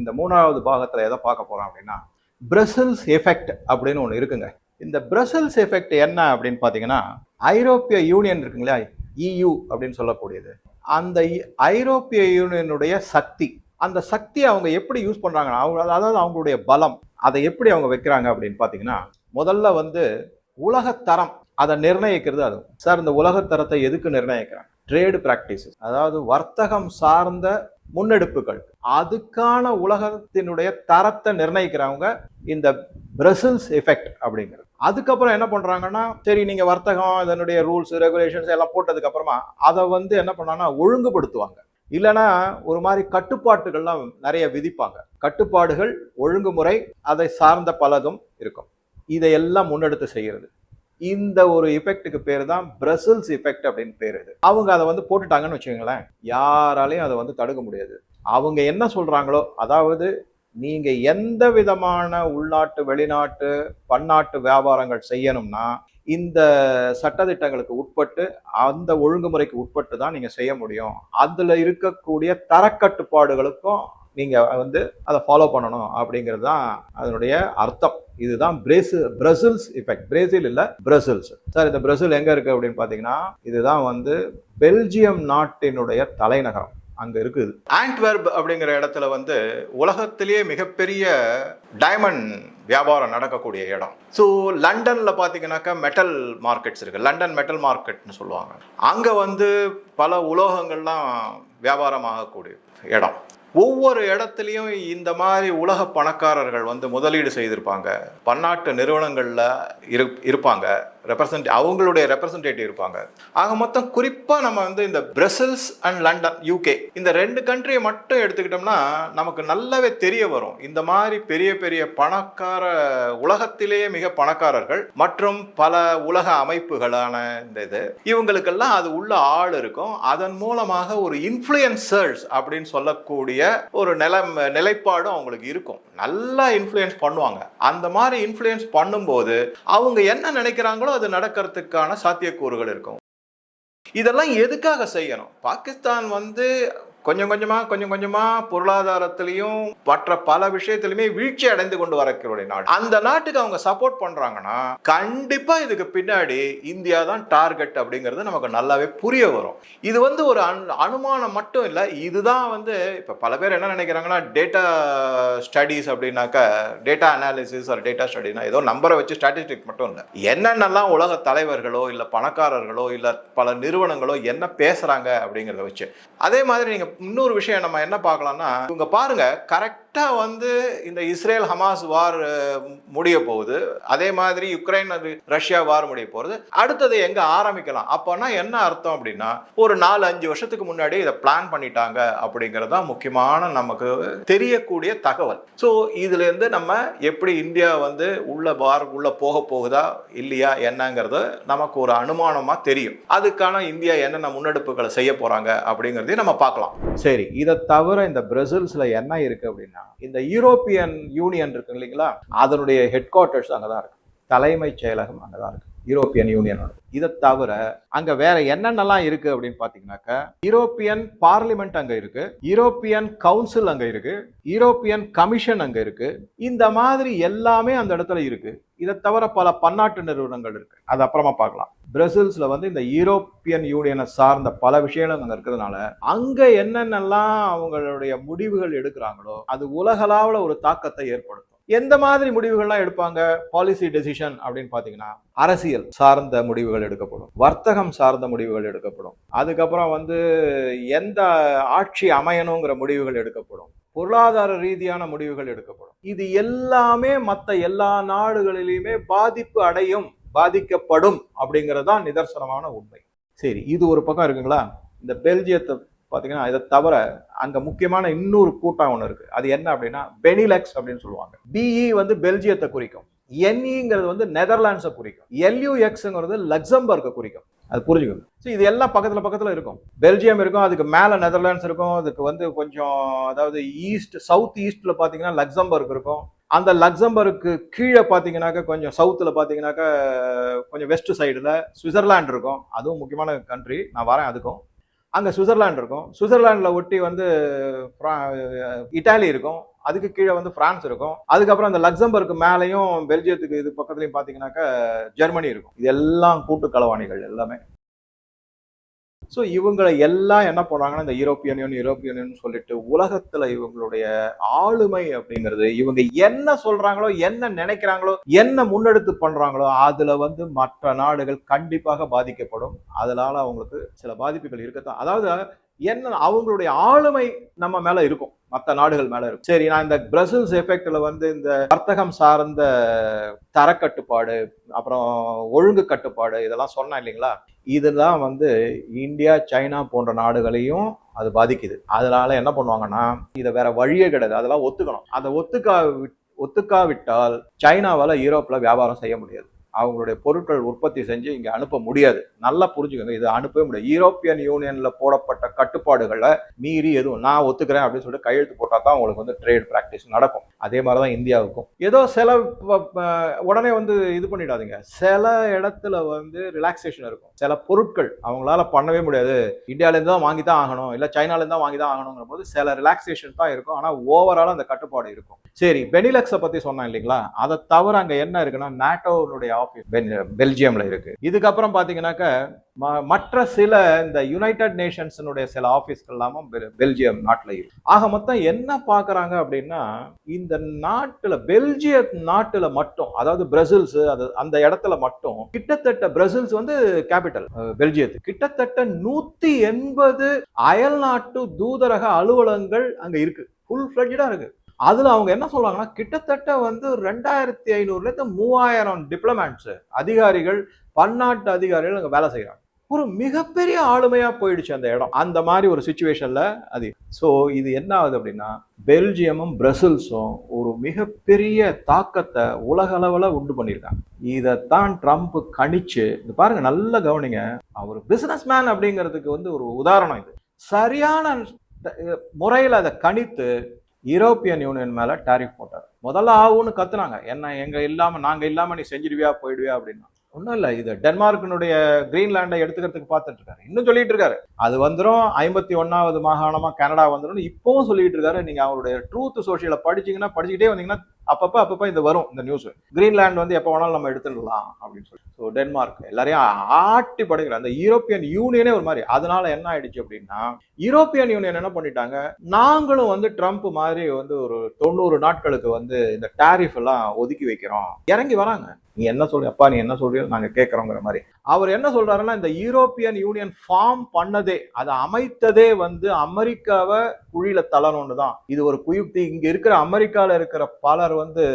இந்த மூணாவது பாகத்தில் எதை பார்க்க போகிறோம் அப்படின்னா பிரசல்ஸ் எஃபெக்ட் அப்படின்னு ஒன்று இருக்குங்க. இந்த பிரசல்ஸ் எஃபெக்ட் என்ன அப்படின்னு பார்த்தீங்கன்னா ஐரோப்பிய யூனியன் இருக்குங்களா இயு அப்படின்னு சொல்லக்கூடியது. அந்த இ- ஐரோப்பிய யூனியனுடைய சக்தி அந்த சக்தியை அவங்க எப்படி யூஸ் பண்ணுறாங்கன்னா அவங்க அதாவது அவங்களுடைய பலம் அதை எப்படி அவங்க வைக்கிறாங்க அப்படின்னு பார்த்தீங்கன்னா முதல்ல வந்து உலகத்தரம் அதை நிர்ணயிக்கிறது அது. சார் இந்த உலகத்தரத்தை எதுக்கு நிர்ணயிக்கிறாங்க? ட்ரேடு பிராக்டிசஸ் அதாவது வர்த்தகம் சார்ந்த முன்னெடுப்புகள். அதுக்கான உலகத்தினுடைய தரத்தை நிர்ணயிக்கிறவங்க இந்த பிரசல்ஸ் எஃபெக்ட் அப்படிங்கிறது. அதுக்கப்புறம் என்ன பண்றாங்கன்னா சரி நீங்க வர்த்தகம் இதனுடைய ரூல்ஸ் ரெகுலேஷன்ஸ் எல்லாம் போட்டதுக்கு அப்புறமா அதை வந்து என்ன பண்ணாங்கன்னா ஒழுங்குபடுத்துவாங்க. இல்லைன்னா ஒரு மாதிரி கட்டுப்பாட்டுகள்லாம் நிறைய விதிப்பாங்க. கட்டுப்பாடுகள் ஒழுங்குமுறை அதை சார்ந்த பலதும் இருக்கும். இதையெல்லாம் முன்னெடுத்து செய்கிறது. இந்த ஒரு எஃபெக்ட்டுக்கு பேர் தான் பிரசல்ஸ் எஃபெக்ட் அப்படின்னு பேர் இது. அவங்க அதை வந்து போட்டுட்டாங்கன்னு வச்சுக்கோங்களேன் யாராலையும் அதை வந்து தடுக்க முடியாது. அவங்க என்ன சொல்கிறாங்களோ அதாவது நீங்கள் எந்த விதமான உள்நாட்டு வெளிநாட்டு பன்னாட்டு வியாபாரங்கள் செய்யணும்னா இந்த சட்டதிட்டங்களுக்கு உட்பட்டு அந்த ஒழுங்குமுறைக்கு உட்பட்டு தான் நீங்கள் செய்ய முடியும். அதில் இருக்கக்கூடிய தரக்கட்டுப்பாடுகளுக்கும் நீங்கள் வந்து அதை ஃபாலோ பண்ணணும் அப்படிங்கிறது தான் அதனுடைய அர்த்தம். இதுதான் பிரேசு பிரசில்ஸ் இஃபெக்ட் பிரேசில் இல்லை பிரசில்ஸ். சார் இந்த பிரசில் எங்கே இருக்குது அப்படின்னு பார்த்தீங்கன்னா இதுதான் வந்து பெல்ஜியம் நாட்டினுடைய தலைநகரம். அங்கே இருக்குது. ஆண்ட்வெர்ப் அப்படிங்கிற இடத்துல வந்து உலகத்திலேயே மிகப்பெரிய டைமண்ட் வியாபாரம் நடக்கக்கூடிய இடம். ஸோ லண்டனில் பார்த்தீங்கன்னாக்கா மெட்டல் மார்க்கெட்ஸ் இருக்குது லண்டன் மெட்டல் மார்க்கெட்னு சொல்லுவாங்க. அங்கே வந்து பல உலோகங்கள்லாம் வியாபாரம் ஆகக்கூடிய இடம். ஒவ்வொரு இடத்துலையும் இந்த மாதிரி உலக பணக்காரர்கள் வந்து முதலீடு செய்திருப்பாங்க. பன்னாட்டு நிறுவனங்களில் இரு இருப்பாங்க. ரெப்ரசன்ட் அவங்களுடைய ரெப்ரசன்டேட்டிவ் இருப்பாங்க. ஆக மொத்தம் குறிப்பாக நம்ம வந்து இந்த பிரசல்ஸ் அண்ட் லண்டன் யூகே இந்த ரெண்டு கண்ட்ரியை மட்டும் எடுத்துக்கிட்டோம்னா நமக்கு நல்லாவே தெரிய வரும். இந்த மாதிரி பெரிய பெரிய பணக்கார உலகத்திலேயே மிக பணக்காரர்கள் மற்றும் பல உலக அமைப்புகளான இந்த இது இவங்களுக்கெல்லாம் அது உள்ள ஆள் இருக்கும். அதன் மூலமாக ஒரு இன்ஃப்ளூயன்சர்ஸ் அப்படின்னு சொல்லக்கூடிய ஒரு நில நிலைப்பாடும் அவங்களுக்கு இருக்கும். நல்லா இன்ஃப்ளூயன்ஸ் பண்ணுவாங்க. அந்த மாதிரி இன்ஃப்ளூயன்ஸ் பண்ணும்போது அவங்க என்ன நினைக்கிறாங்களோ அது நடக்கிறதுக்கான சாத்தியக்கூறுகள் இருக்கும்? இதெல்லாம் எதுக்காக செய்யணும்? பாகிஸ்தான் வந்து கொஞ்சம் கொஞ்சமாக கொஞ்சம் கொஞ்சமாக பொருளாதாரத்திலையும் மற்ற பல விஷயத்திலுமே வீழ்ச்சி அடைந்து கொண்டு வரக்கூடிய நாடு. அந்த நாட்டுக்கு அவங்க சப்போர்ட் பண்ணுறாங்கன்னா கண்டிப்பாக இதுக்கு பின்னாடி இந்தியா தான் டார்கெட் அப்படிங்கிறது நமக்கு நல்லாவே புரிய வரும். இது வந்து ஒரு அனு- அனுமானம் மட்டும் இல்லை இதுதான் வந்து இப்போ பல பேர் என்ன நினைக்கிறாங்கன்னா டேட்டா ஸ்டடீஸ் அப்படின்னாக்கா டேட்டா அனாலிசிஸ் ஒரு டேட்டா ஸ்டடினா ஏதோ நம்பரை வச்சு ஸ்டாட்டிஸ்டிக் மட்டும் இல்லை. என்னென்னலாம் உலக தலைவர்களோ இல்லை பணக்காரர்களோ இல்லை பல நிறுவனங்களோ என்ன பேசுகிறாங்க அப்படிங்கிறத வச்சு. அதே மாதிரி நீங்கள் இன்னொரு விஷயம் நம்ம என்ன பார்க்கலாம்னா இவங்க பாருங்க கரெக்ட் வந்து இந்த இஸ்ரேல் ஹமாஸ் வார் முடிய போகுது. அதே மாதிரி யுக்ரைன் அது ரஷ்யா வார் முடிய போகுது. அடுத்தது எங்கே ஆரம்பிக்கலாம்? அப்போனா என்ன அர்த்தம் அப்படின்னா ஒரு நாலு அஞ்சு வருஷத்துக்கு முன்னாடி இதை பிளான் பண்ணிட்டாங்க அப்படிங்கிறது தான் முக்கியமான நமக்கு தெரியக்கூடிய தகவல். ஸோ இதுலேருந்து நம்ம எப்படி இந்தியா வந்து உள்ள வார் உள்ள போக போகுதா இல்லையா என்னங்கிறது நமக்கு ஒரு அனுமானமாக தெரியும். அதுக்கான இந்தியா என்னென்ன முன்னெடுப்புகளை செய்ய போகிறாங்க அப்படிங்கிறதையும் நம்ம பார்க்கலாம். சரி இதை தவிர இந்த பிரசில்ஸில் என்ன இருக்குது அப்படின்னா இந்த யூரோப்பியன் யூனியன் இருக்கு இல்லைங்களா? அதனுடைய ஹெட் குவார்ட்டர்ஸ் அங்கதான் இருக்கு. தலைமைச் செயலகம் அங்கதான் இருக்கு. யூரோப்பியன் யூனியனோட. இதை தவிர அங்க வேற என்னென்னலாம் இருக்கு அப்படின்னு பாத்தீங்கன்னாக்க யூரோப்பியன் பார்லிமெண்ட் அங்க இருக்கு யூரோப்பியன் கவுன்சில் அங்க இருக்கு யூரோப்பியன் கமிஷன் அங்க இருக்கு. இந்த மாதிரி எல்லாமே அந்த இடத்துல இருக்கு. இதை தவிர பல பன்னாட்டு நிறுவனங்கள் இருக்கு. அது அப்புறமா பார்க்கலாம். பிரசில்ஸ்ல வந்து இந்த யூரோப்பியன் யூனியனை சார்ந்த பல விஷயங்கள் அங்க இருக்கிறதுனால அங்க என்னென்னலாம் அவங்களுடைய முடிவுகள் எடுக்கிறாங்களோ அது உலகளாவில் ஒரு தாக்கத்தை ஏற்படுத்தும். எந்த மாதிரி முடிவுகள்லாம் எடுப்பாங்க? பாலிசி டெசிஷன் அப்படின்னு பார்த்தீங்கன்னா அரசியல் சார்ந்த முடிவுகள் எடுக்கப்படும். வர்த்தகம் சார்ந்த முடிவுகள் எடுக்கப்படும். அதுக்கப்புறம் வந்து எந்த ஆட்சி அமையணுங்கிற முடிவுகள் எடுக்கப்படும். பொருளாதார ரீதியான முடிவுகள் எடுக்கப்படும். இது எல்லாமே மற்ற எல்லா நாடுகளிலையுமே பாதிப்பு அடையும் பாதிக்கப்படும் அப்படிங்கிறது தான் நிதர்சனமான உண்மை. சரி இது ஒரு பக்கம் இருக்குங்களா? இந்த பெல்ஜியத்தை பார்த்தீங்கன்னா இதை தவிர அங்கே முக்கியமான இன்னொரு கூட்டம் ஒன்று இருக்குது அது என்ன அப்படின்னா பெனிலெக்ஸ் அப்படின்னு சொல்லுவாங்க. பிஇ வந்து பெல்ஜியத்தை குறிக்கும். என்இங்கிறது வந்து நெதர்லாண்ட்ஸை குறிக்கும். எல்யூஎக்ஸுங்கிறது லக்சம்பர்க்கை குறிக்கும். அது புரிஞ்சுக்கணும் ஸோ இது எல்லாம் பக்கத்தில் பக்கத்தில் இருக்கும். பெல்ஜியம் இருக்கும் அதுக்கு மேலே நெதர்லாண்ட்ஸ் இருக்கும் அதுக்கு வந்து கொஞ்சம் அதாவது ஈஸ்ட் சவுத் ஈஸ்ட்டில் பார்த்தீங்கன்னா லக்சம்பர்க் இருக்கும். அந்த லக்சம்பர்க்கு கீழே பார்த்தீங்கன்னாக்கா கொஞ்சம் சவுத்தில் பார்த்தீங்கன்னாக்கா கொஞ்சம் வெஸ்ட் சைடில் சுவிட்சர்லாண்ட் இருக்கும். அதுவும் முக்கியமான கண்ட்ரி நான் வரேன் அதுக்கும். அங்கே சுவிட்சர்லாண்ட் இருக்கும். சுவிட்சர்லாண்டில் ஒட்டி வந்து இட்டாலி இருக்கும். அதுக்கு கீழே வந்து பிரான்ஸ் இருக்கும். அதுக்கப்புறம் அந்த லக்சம்பர்க்கு மேலேயும் பெல்ஜியத்துக்கு இது பக்கத்துலையும் பார்த்தீங்கன்னாக்கா ஜெர்மனி இருக்கும். இது எல்லாம் கூட்டு களவாணிகள் எல்லாமே. ஸோ இவங்களை எல்லாம் என்ன பண்ணுறாங்கன்னா இந்த யூரோப்பியன் யூனியன் யூரோப்பியன் யூனியன் சொல்லிட்டு உலகத்துல இவங்களுடைய ஆளுமை அப்படிங்கிறது இவங்க என்ன சொல்றாங்களோ என்ன நினைக்கிறாங்களோ என்ன முன்னெடுத்து பண்றாங்களோ அதுல வந்து மற்ற நாடுகள் கண்டிப்பாக பாதிக்கப்படும். அதனால அவங்களுக்கு சில பாதிப்புகள் இருக்கத்தான். அதாவது என்ன அவங்களுடைய ஆளுமை நம்ம மேல இருக்கும். மற்ற நாடுகள் மேல இருக்கும். சரி நான் இந்த பிரசல்ஸ் எஃபெக்ட்ல வந்து இந்த வர்த்தகம் சார்ந்த தரக்கட்டுப்பாடு அப்புறம் ஒழுங்கு கட்டுப்பாடு இதெல்லாம் சொன்னேன் இல்லைங்களா? இதெல்லாம் வந்து இந்தியா சைனா போன்ற நாடுகளையும் அது பாதிக்குது. அதனால என்ன பண்ணுவாங்கன்னா இதை வேற வழியே கிடையாது. அதெல்லாம் ஒத்துக்கணும். அதை ஒத்துக்கா ஒத்துக்காவிட்டால் சைனாவால் யூரோப்பில் வியாபாரம் செய்ய முடியாது. அவங்களுடைய பொருட்கள் உற்பத்தி செஞ்சு இங்கே அனுப்ப முடியாது. நல்லா புரிஞ்சுக்கோங்க. இது அனுப்பவே முடியாது. யூரோப்பியன் யூனியனில் போடப்பட்ட கட்டுப்பாடுகளை மீறி எதுவும் நான் ஒத்துக்கிறேன் அப்படின்னு சொல்லிட்டு கையெழுத்து போட்டால் தான் உங்களுக்கு வந்து ட்ரேட் ப்ராக்டிஸ் நடக்கும். அதே மாதிரி தான் இந்தியாவுக்கும். ஏதோ சில உடனே வந்து இது பண்ணிடாதீங்க. சில இடத்துல வந்து ரிலாக்ஸேஷன் இருக்கும். சில பொருட்கள் அவங்களால பண்ணவே முடியாது. இந்தியாவிலேருந்து தான் வாங்கி தான் ஆகணும். இல்லை சைனாலேருந்து தான் வாங்கி தான் ஆகணுங்கிற போது சில ரிலாக்ஸேஷன் தான் இருக்கும். ஆனால் ஓவரால் அந்த கட்டுப்பாடு இருக்கும். சரி பெனிலக்ஸை பற்றி சொன்னேன் இல்லைங்களா? அதை தவிர அங்கே என்ன இருக்குன்னா நாட்டோனுடைய ஆஃபீஸ் பெல்ஜியம்ல இருக்கு. இதுக்கப்புறம் பாத்தீங்கன்னாக்க ம- மற்ற சில இந்த யுனைடெட் நேஷன்ஸினுடைய சில ஆஃபீஸ்கள் எல்லாமும் பெல்ஜியம் நாட்டில் இருக்கு. ஆக மொத்தம் என்ன பார்க்குறாங்க அப்படின்னா இந்த நாட்டில் பெல்ஜிய நாட்டில் மட்டும் அதாவது பிரசில்ஸ் அது அந்த இடத்துல மட்டும் கிட்டத்தட்ட பிரசில்ஸ் வந்து கேபிட்டல் பெல்ஜியத்து கிட்டத்தட்ட நூற்றி எண்பது அயல்நாட்டு தூதரக அலுவலகங்கள் அங்கே இருக்கு. ஃபுல் ஃப்ளட்ஜாக இருக்குது அதுல அவங்க என்ன சொல்றாங்கன்னா கிட்டத்தட்ட வந்து ரெண்டாயிரத்தி ஐநூறுல இருந்து மூவாயிரம் டிப்ளமேட்ஸ் அதிகாரிகள் பன்னாட்டு அதிகாரிகள் அங்க வேலை செய்யறாங்க ஒரு மிகப்பெரிய ஆளுமையா போயிடுச்சு அந்த இடம். அந்த மாதிரி ஒரு சுச்சுவேஷன்ல அது. ஸோ இது என்ன ஆகுது அப்படின்னா பெல்ஜியமும் பிரசில்ஸும் ஒரு மிகப்பெரிய தாக்கத்தை உலக அளவில் உண்டு பண்ணியிருக்காங்க. இதைத்தான் ட்ரம்ப் கணிச்சு இது பாருங்க நல்ல கவனிங்க. அவர் பிசினஸ் மேன் அப்படிங்கிறதுக்கு வந்து ஒரு உதாரணம் இது. சரியான முறையில் அதை கணித்து யூரோப்பியன் யூனியன் மேலே டாரிஃப் போட்டார். முதல்ல ஆகும்னு கத்துனாங்க. என்ன எங்கள் இல்லாமல் நாங்கள் இல்லாமல் நீ செஞ்சிடுவியா போயிடுவியா அப்படின்னா. ஒன்றும் இல்லை இது டென்மார்க்கினுடைய கிரீன்லாண்டை எடுத்துக்கிறதுக்கு பார்த்துட்டு இருக்காரு இன்னும் சொல்லிட்டு இருக்காரு அது வந்துடும் ஐம்பத்தி ஒன்றாவது மாகாணமா கனடா வந்துடும் இப்போவும் சொல்லிட்டு இருக்காரு நீங்கள் அவருடைய ட்ரூத் சோஷியலை படிச்சீங்கன்னா படிச்சுக்கிட்டே வந்தீங்கன்னா அப்பப்போ அப்பப்போ இந்த வரும் இந்த நியூஸ் கிரீன்லாண்ட் வந்து எப்போ வேணாலும் நம்ம எடுத்துடலாம் அப்படின்னு சொல்லி. ஸோ டென்மார்க் எல்லாரையும் ஆட்டி படைக்கிற அந்த யூரோப்பியன் யூனியனே ஒரு மாதிரி. அதனால என்ன ஆயிடுச்சு அப்படின்னா யூரோப்பியன் யூனியன் என்ன பண்ணிட்டாங்க? நாங்களும் வந்து ட்ரம்ப் மாதிரி வந்து ஒரு தொண்ணூறு நாட்களுக்கு வந்து இந்த டாரிஃப் எல்லாம் ஒதுக்கி வைக்கிறோம். இறங்கி வராங்க. நீ என்ன சொல்ற அப்பா நீ என்ன சொல்றியோ நாங்க கேட்கறோங்கிற மாதிரி. அவர் என்ன சொல்றாருன்னா இந்த யூரோப்பியன் யூனியன் ஃபார்ம் பண்ணதே அதை அமைத்ததே வந்து அமெரிக்காவை குழியில தள்ளணும்னு தான். இது ஒரு குயுக்தி. இங்க இருக்கிற அமெரிக்கால இருக்கிற பலர் வந்து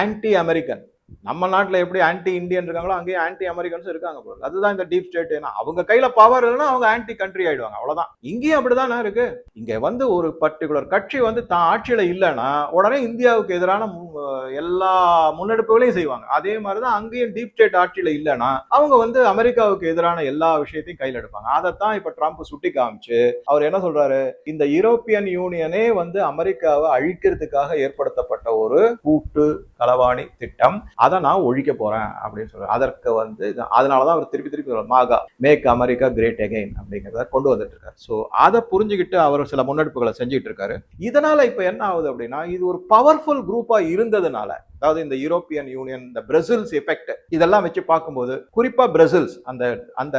ஆன்டி அமெரிக்கன் நம்ம நாட்டில் எப்படி ஆன்டி இந்தியன் இருக்காங்களோ அங்கேயும் ஆன்டி அமெரிக்கன்ஸும் இருக்காங்க போல அதுதான் இந்த டீப் ஸ்டேட் ஏன்னா அவங்க கையில் பவர் இல்லைன்னா அவங்க ஆன்டி கண்ட்ரி ஆயிடுவாங்க. அவ்வளோதான் இங்கேயும் அப்படிதானே இருக்கு? இங்கே வந்து ஒரு பர்டிகுலர் கட்சி வந்து தான் ஆட்சியில் இல்லைன்னா உடனே இந்தியாவுக்கு எதிரான மு- எல்லா முன்னெடுப்புகளையும் செய்வாங்க. அதே மாதிரி தான் அங்கேயும் டீப் ஸ்டேட் ஆட்சியில் இல்லைன்னா அவங்க வந்து அமெரிக்காவுக்கு எதிரான எல்லா விஷயத்தையும் கையில் எடுப்பாங்க. அதைத்தான் இப்போ ட்ரம்ப் சுட்டி காமிச்சு அவர் என்ன சொல்றாரு? இந்த யூரோப்பியன் யூனியனே வந்து அமெரிக்காவை அழிக்கிறதுக்காக ஏற்படுத்தப்பட்ட ஒரு கூட்டு களவாணி திட்டம். அதை நான் ஒழிக்க போறேன் அப்படின்னு சொல்றாரு. அதற்கு வந்து அதனால தான் அவர் திருப்பி திருப்பி MAGA make America great again அப்படிங்கிறத கொண்டு வந்துட்டு இருக்காரு. ஸோ அதை புரிஞ்சுக்கிட்டு அவர் சில முன்னெடுப்புகளை செஞ்சுட்டு இருக்காரு. இதனால இப்போ என்ன ஆகுது அப்படின்னா இது ஒரு பவர்ஃபுல் குரூப்பா இருந்ததுனால அதாவது இந்த யூரோப்பியன் யூனியன் இந்த பிரசில்ஸ் எஃபெக்ட் இதெல்லாம் வச்சு பார்க்கும்போது குறிப்பாக பிரசில்ஸ் அந்த அந்த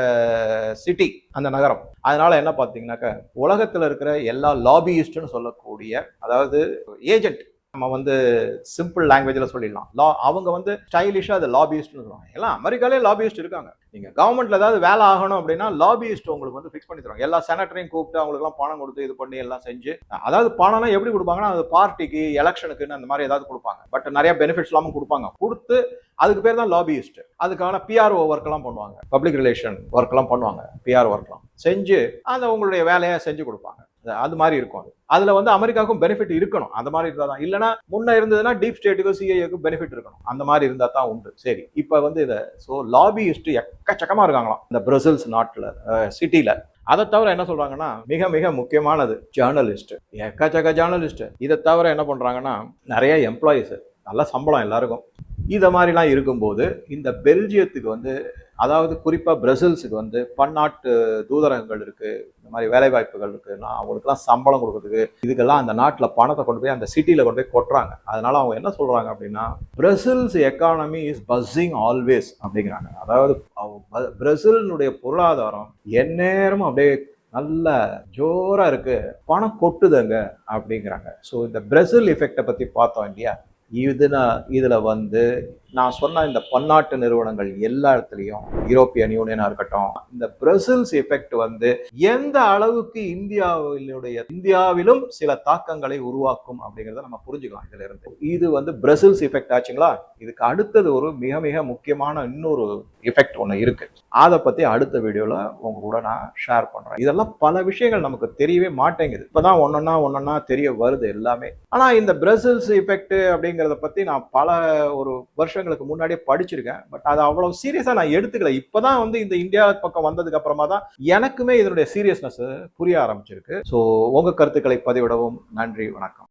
சிட்டி அந்த நகரம். அதனால என்ன பார்த்தீங்கன்னாக்க உலகத்தில் இருக்கிற எல்லா லாபியிஸ்ட்னு சொல்லக்கூடிய அதாவது ஏஜென்ட் நம்ம வந்து சிம்பிள் லாங்குவேஜில் சொல்லிடலாம். லா அவங்க வந்து ஸ்டைலிஷாக அது லாபியிஸ்ட்னு சொல்லுவாங்க. எல்லாம் அமெரிக்காலே லாபியிஸ்ட் இருக்காங்க. நீங்கள் கவர்மெண்ட்ல ஏதாவது வேலை ஆகணும் அப்படின்னா லாபியிஸ்ட் உங்களுக்கு வந்து ஃபிக்ஸ் பண்ணி தருவாங்க. எல்லா செனட்டரையும் கூப்பிட்டு அவங்களுக்குலாம் பணம் கொடுத்து இது பண்ணி எல்லாம் செஞ்சு அதாவது பணம்லாம் எப்படி கொடுப்பாங்கன்னா அது பார்ட்டிக்கு எலெக்ஷனுக்குன்னு அந்த மாதிரி ஏதாவது கொடுப்பாங்க. பட் நிறைய பெனிஃபிட்ஸ் எல்லாமே கொடுப்பாங்க. கொடுத்து அதுக்கு பேர் தான் லாபியிஸ்ட் அதுக்கான பிஆர்ஓ ஒர்க்லாம் பண்ணுவாங்க. பப்ளிக் ரிலேஷன் ஒர்க்லாம் பண்ணுவாங்க. பிஆர் ஒர்க்லாம் செஞ்சு அந்த உங்களுடைய வேலையை செஞ்சு கொடுப்பாங்க. அது- அது மாதிரி இருக்கும் அது. அதுல வந்து அமெரிக்காவுக்கும் பெனிஃபிட் இருக்கணும். அந்த மாதிரி இருந்தா தான். இல்லைன்னா முன்ன இருந்ததுன்னா டீப் ஸ்டேட்டுக்கும் சிஐஏக்கும் பெனிஃபிட் இருக்கணும். அந்த மாதிரி இருந்தா தான் உண்டு. சரி இப்போ வந்து இதை ஸோ லாபியிஸ்ட் எக்கச்சக்கமா இருக்காங்களாம். இந்த பிரசில்ஸ் நாட்டில் சிட்டியில் அதை தவிர என்ன சொல்றாங்கன்னா மிக மிக முக்கியமானது ஜேர்னலிஸ்ட் எக்கச்சக்க ஜேர்னலிஸ்ட் இதை தவிர என்ன பண்றாங்கன்னா நிறைய எம்ப்ளாயிஸ் நல்ல சம்பளம் எல்லாருக்கும். இதை மாதிரிலாம் இருக்கும்போது இந்த பெல்ஜியத்துக்கு வந்து அதாவது குறிப்பாக பிரசில்ஸுக்கு வந்து பன்னாட்டு தூதரகங்கள் இருக்குது இந்த மாதிரி வேலைவாய்ப்புகள் இருக்குதுன்னா அவங்களுக்குலாம் சம்பளம் கொடுக்குறதுக்கு இதுக்கெல்லாம் அந்த நாட்டில் பணத்தை கொண்டு போய் அந்த சிட்டியில் கொண்டு போய் கொட்டுறாங்க. அதனால் அவங்க என்ன சொல்கிறாங்க அப்படின்னா Brazil's economy is buzzing always அப்படிங்கிறாங்க. அதாவது பிரசிலினுடைய பொருளாதாரம் எந்நேரமும் அப்படியே நல்ல ஜோராக இருக்குது பணம் கொட்டுதுங்க அப்படிங்கிறாங்க. ஸோ இந்த பிரசில் எஃபெக்டை பற்றி பார்த்தோம் இல்லையா? இதுனா இதில் வந்து நான் சொன்ன இந்த பன்னாட்டு நிறுவனங்கள் எல்லா இடத்துலையும் யூரோப்பியன் யூனியனா இருக்கட்டும் இந்த பிரசில்ஸ் எஃபெக்ட் வந்து எந்த அளவுக்கு இந்தியாவிலுடைய இந்தியாவிலும் சில தாக்கங்களை உருவாக்கும் அப்படிங்கிறத நம்ம புரிஞ்சுக்கலாம் இதுல இருந்து இது வந்து பிரசில்ஸ் எஃபெக்ட் ஆச்சுங்களா? இதுக்கு அடுத்தது ஒரு மிக மிக முக்கியமான இன்னொரு எஃபெக்ட் ஒன்று இருக்கு. அதை பத்தி அடுத்த வீடியோல உங்க கூட நான் ஷேர் பண்றேன். இதெல்லாம் பல விஷயங்கள் நமக்கு தெரியவே மாட்டேங்குது. இப்பதான் ஒன்னொன்னா ஒன்னொன்னா தெரிய வருது எல்லாமே. ஆனா இந்த பிரசில்ஸ் எஃபெக்ட் அப்படிங்கிறத பத்தி நான் பல ஒரு வருஷம் வருஷங்களுக்கு முன்னாடியே படிச்சிருக்கேன். பட் அதை அவ்வளவு சீரியஸா நான் எடுத்துக்கல. இப்பதான் வந்து இந்த இந்தியா பக்கம் வந்ததுக்கு அப்புறமா தான் எனக்குமே இதனுடைய சீரியஸ்னஸ் புரிய ஆரம்பிச்சிருக்கு. ஸோ உங்க கருத்துக்களை பதிவிடவும் நன்றி வணக்கம்.